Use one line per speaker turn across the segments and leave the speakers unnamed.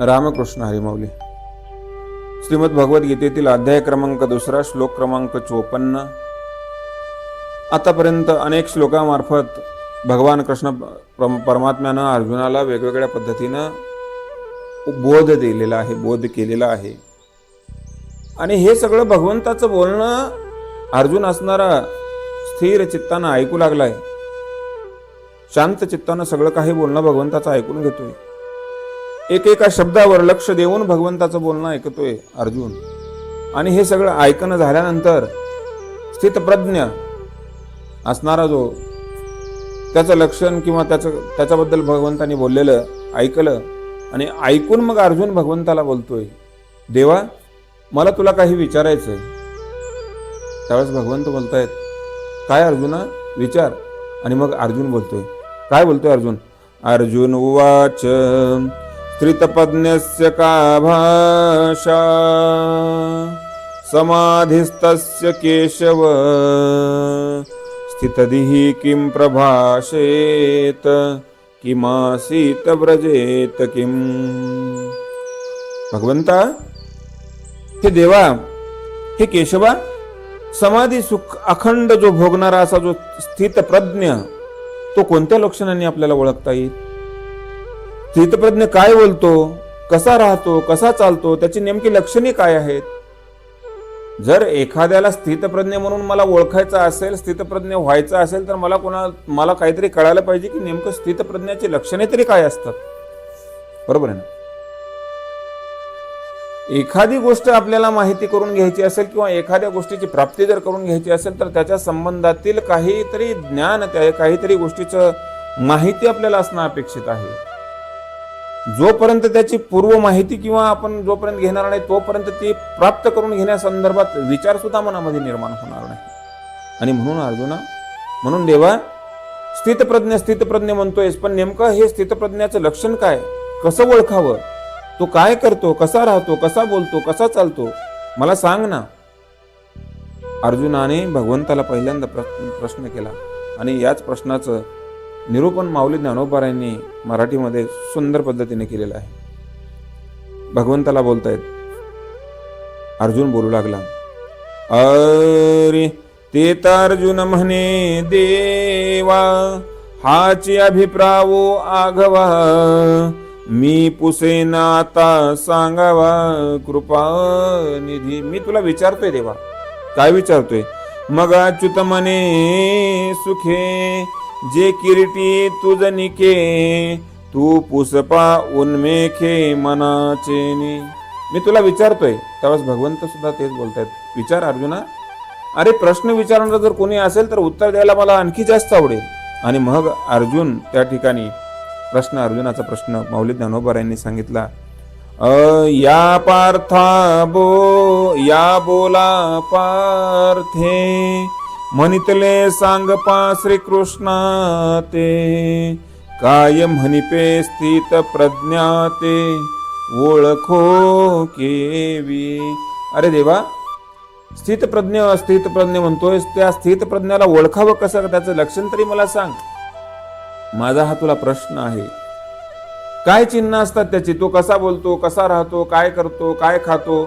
रामकृष्ण हरिमौली. श्रीमद भगवद्गीतेतील अध्याय क्रमांक दुसरा श्लोक क्रमांक चोपन्न. आतापर्यंत अनेक श्लोकामार्फत भगवान कृष्ण परम- परमात्म्यानं अर्जुनाला वेगवेगळ्या पद्धतीनं बोध दिलेला आहे बोध केलेला आहे. आणि हे सगळं भगवंताचं बोलणं अर्जुन असणारा स्थिर चित्तानं ऐकू लागलाय. शांत चित्तानं सगळं काही बोलणं भगवंताचं ऐकून घेतोय. एकेका शब्दावर लक्ष देऊन भगवंताचं बोलणं ऐकतोय अर्जुन. आणि हे सगळं ऐकणं झाल्यानंतर स्थितप्रज्ञ असणारा जो त्याचं लक्षण किंवा त्याचं त्याच्याबद्दल भगवंतानी बोललेलं ऐकलं आणि ऐकून मग अर्जुन भगवंताला बोलतोय देवा मला तुला काही विचारायचं आहे त्यावेळेस भगवंत बोलतायत काय अर्जुना विचार. आणि मग अर्जुन बोलतोय काय बोलतोय अर्जुन? अर्जुन उवाच स्त्रितपज्ञस्य का भाषा समाधिस्तस्य केशव। स्थितदिः किं प्रभाषेत? किमासीत व्रजेत किम? भगवंता हे देवा हे केशवा समाधी सुख अखंड जो भोगणारा असा जो स्थित प्रज्ञ तो कोणत्या लक्षणांनी आपल्याला ओळखता येईल? स्थितप्रज्ञ काय बोलतो? कसा राहतो? कसा चालतो? त्याची नेमकी लक्षणे काय आहेत? जर एखाद्याला स्थितप्रज्ञ म्हणून मला ओळखायचं असेल स्थितप्रज्ञ व्हायचं असेल तर मला कोणा मला काहीतरी कळायला पाहिजे की नेमकं स्थितप्रज्ञाची लक्षणे तरी काय असतात? बरोबर आहे ना? एखादी गोष्ट आपल्याला माहिती करून घ्यायची असेल किंवा एखाद्या गोष्टीची प्राप्ती जर करून घ्यायची असेल तर त्याच्या संबंधातील काहीतरी ज्ञान त्या काहीतरी गोष्टीचं माहिती आपल्याला असणं अपेक्षित आहे. जोपर्यंत त्याची पूर्व माहिती किंवा आपण जोपर्यंत घेणार नाही तोपर्यंत ती प्राप्त करून घेण्यासंदर्भात विचार सुद्धा मनामध्ये निर्माण होणार नाही. आणि म्हणून अर्जुना म्हणून देवा स्थितप्रज्ञ स्थितप्रज्ञ म्हणतोयस पण नेमकं हे स्थितप्रज्ञाचं लक्षण काय? कसं ओळखावं? तो काय करतो? कसा राहतो? कसा बोलतो? कसा चालतो? मला सांग ना. अर्जुनाने भगवंताला पहिल्यांदा प्रश्न प्रश्न केला. आणि याच प्रश्नाचं निरूपण माऊली ज्ञानोबारायांनी मराठीमध्ये सुंदर पद्धतीने केलेलं आहे. भगवंताला बोलतायत अर्जुन बोलू लागला. अरे ते तर अर्जुन म्हणे देवा हाची अभिप्रावो आघवा. मी पुसेना आता सांगावा कृपा निधी. मी तुला विचारतोय देवा काय विचारतोय? मग अच्युत मने सुखे जे किरीटी तुझ निके तू पुसपा उन्मेखे मनाचे मी तुला विचारतोय त्यावेळेस भगवंत सुद्धा तेच बोलतायत. विचार अर्जुना. अरे प्रश्न विचारणारा जर कोणी असेल तर उत्तर द्यायला मला आणखी जास्त आवडेल. आणि मग अर्जुन त्या ठिकाणी प्रश्न अर्जुनाचा प्रश्न माऊली ज्ञानोबर यांनी सांगितला. अ या पार्था बो या बोला पार्थे. म्हणितले सांग पा श्रीकृष्णा ते काय म्हणिपे स्थित प्रज्ञा ते ओळखो केवी. अरे देवा स्थितप्रज्ञ स्थितप्रज्ञ म्हणतोय. त्या स्थितप्रज्ञाला ओळखावं कसं? त्याचं लक्षण तरी मला सांग. माझा हा तुला प्रश्न आहे. काय चिन्ह असतात त्याची? तो कसा बोलतो? कसा राहतो? काय करतो? काय खातो?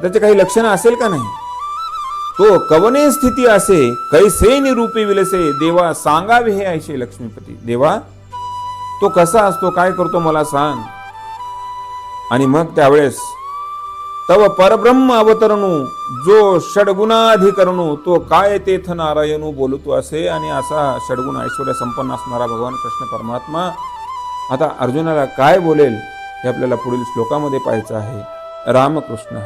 त्याचे काही लक्षणं असेल का नाही? तो कवने स्थिती असे कैसे निरूपी विलसे देवा सांगावे हे ऐशे लक्ष्मीपती. देवा तो कसा असतो काय करतो मला सांग. आणि मग त्यावेळेस तव परब्रह्म अवतरणू जो षडगुणाधिकरणू तो काय तेथ नारायणू बोलतो असे आणि असा षडगुण ऐश्वर्य संपन्न असणारा भगवान कृष्ण परमात्मा. आता अर्जुनाला काय बोलेल हे आपल्याला पुढील श्लोकामध्ये पाहायचं आहे. रामकृष्ण